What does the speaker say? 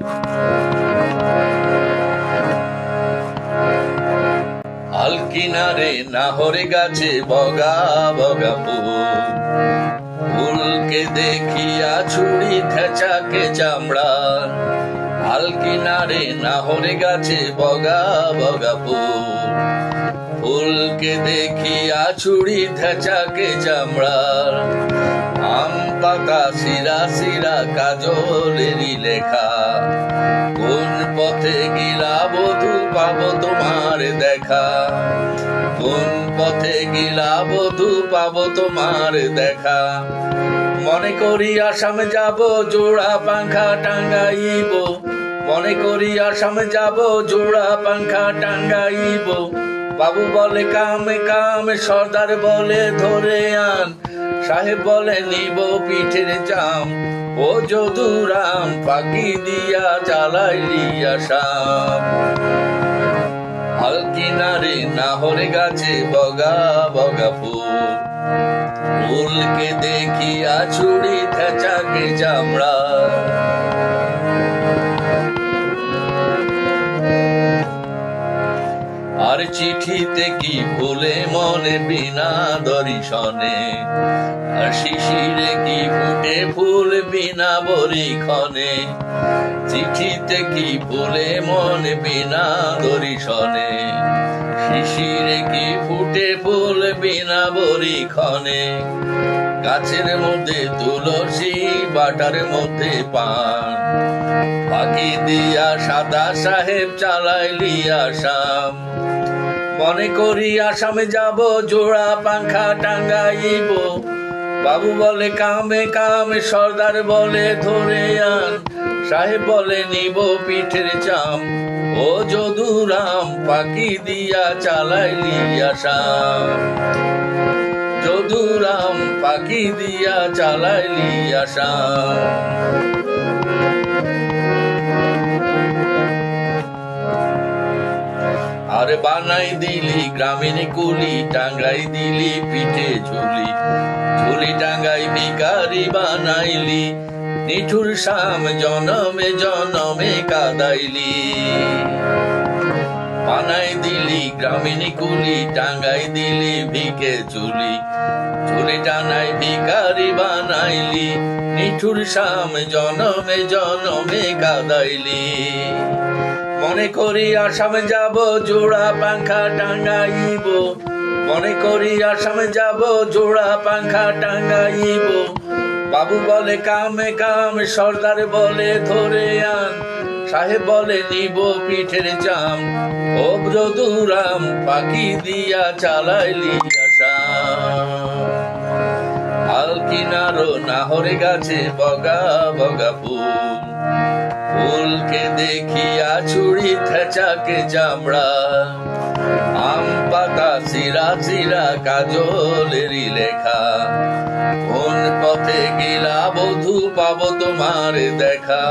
আল কিনারে নাহরে গাছে বগা বগা ফুল। ফুলকে দেখিয়া ছুরি থেচাকে চামড়া। আল কিনারে নাহরে গাছে বগা বগা ফুলকে দেখিয়া ছুরি থেচাকে চামড়ার পাতা সিরা সিরা কাজলেরই লেখা। কোন পথে গিলা বধু পাবো তোমার দেখা? কোন পথে গিলা বধু পাবো তোমার দেখা? মনে করি আসামে যাব, জোড়া পাংখা টাঙ্গাইব। মনে করি আসামে যাব, জোড়া পাংখা টাঙ্গাইব। বাবু বলে কামে কামে, সর্দার বলে ধরে আন। সাহেব বলে, নিব পিঠের চাম। ও যদুরাম পাখি দিয়া চালাইলি আসাম হাল কিনারে নাহরে গাছে বগা বগা ফুল। ফুলকে দেখিয়া ছুড়ি থেচাকে চামড়া। আর চিঠিতে কি ভুলে মনে বিনা দর্শনে? আর শিশিরে কি ফুটে ফুল বিনা বরিক্ষণে চিঠিতে কি বলে মনে বিনা দর্শনে? শিশিরে কি ফুটে ফুল বিনা বরিক্ষণে গাছের মধ্যে তুলসী, বাটার মধ্যে পান। ফাঁকি দিয়া সাদা সাহেব চালাইলি আসাম। মনে করি আসামে যাব, জোড়া পাংখা টাঙ্গাইব। বাবু বলে, কামে কামে সর্দার বলে ধরে আন। সাহেব বলে, নিব পিঠের চাম। ও যদুরাম, পাখি দিয়া চালাইলি আসাম। যদুরাম, পাখি দিয়া চালাইলি আসাম। আর বানাই দিলি গ্রামীণ কুলি, টাঙ্গাই দিলি পিঠে ঝুলি। ঝুলি টাঙ্গাই ভিকারি বানাইলি। নিঠুর শাম জনমে জনমে কাদাইলি। বানাই দিলি, গ্রামীণ কুলি, টাঙ্গাই দিলি, ভিকে চুলি। চুলি টানাই ভিকারি বানাইলি। নিঠুর শাম জনমে জনমে কাদাইলি। মনে করি আসাম যাব, জোড়া পাংখা টাঙ্গাইব। মনে করি আসামে যাব, জোড়া পাংখা টাঙ্গাইব। বাবু বলে, কামে কাম সর্দার বলে, ধরে আন। সাহেব বলে, নিব পিঠের চাম। ও যদুরাম পাখি দিয়া চালাইলি আসাম। আল কিনারো নাহরে গাছে বগা বগা ফুল। ফুলকে দেখিয়া ছুরি থেচাকে চামড়া। আম পাতা সিরা সিরা কাজলেরই লেখা। কোন পথে গিলা বধু পাবো তোমার দেখা।